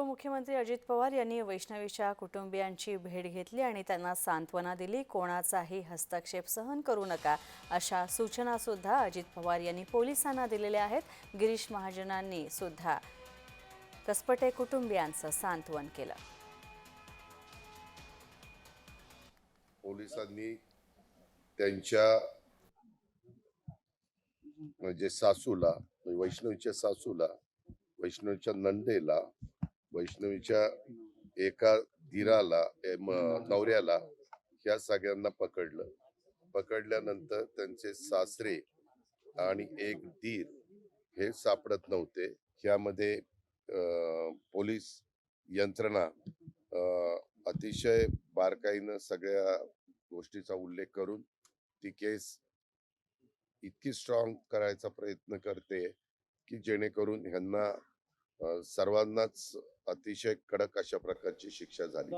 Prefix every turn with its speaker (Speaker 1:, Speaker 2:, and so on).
Speaker 1: उपमुख्यमंत्री अजित पवार यांनी वैष्णवीच्या कुटुंबियांची भेट घेतली आणि त्यांना सांत्वना दिली कोणाचाही हस्तक्षेप सहन करू नका अशा सूचना सुद्धा अजित पवार यांनी पोलिसांना दिलेल्या आहेत. गिरीश महाजनांनी सुद्धा कसपटे कुटुंबियांचं सांत्वन केलं.
Speaker 2: पोलिसांनी त्यांच्या म्हणजे सासूला वैष्णवीच्या सासूला वैष्णवीच्या नंदेला वैष्णवीच्या एका धीराला नवऱ्याला ह्या सगळ्यांना पकडलं. पकडल्यानंतर त्यांचे सासरे आणि एक धीर हे सापडत नव्हते. ह्यामध्ये पोलीस यंत्रणा अतिशय बारकाईनं सगळ्या गोष्टीचा उल्लेख करून ती केस इतकी स्ट्रॉंग करायचा प्रयत्न करते की जेणेकरून ह्यांना सर्वांनाच अतिशय कडक अशा प्रकारची शिक्षा झाली.